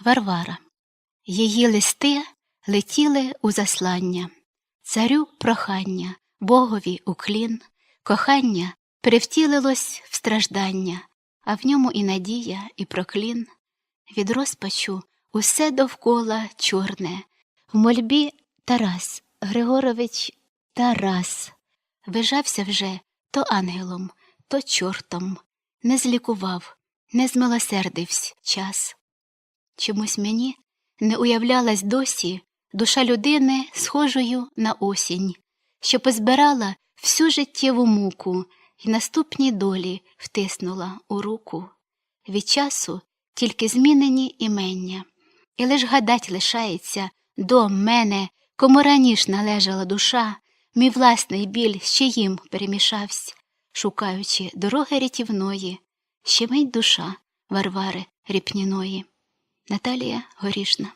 Варвара. Її листи летіли у заслання, царю прохання, богові уклін, кохання перевтілилось в страждання, а в ньому і надія, і проклін. Від розпачу усе довкола чорне, в мольбі Тарас Григорович Тарас вижався вже то ангелом, то чортом, не злікував, не змилосердивсь час. Чомусь мені не уявлялась досі душа людини схожою на осінь, що позбирала всю життєву муку і наступні долі втиснула у руку. Від часу тільки змінені імення, і лиш гадать лишається до мене, кому раніш належала душа, мій власний біль з чиїм перемішався, шукаючи дороги рятівної, щемить душа Варвари Ріпніної. Наталія Горішна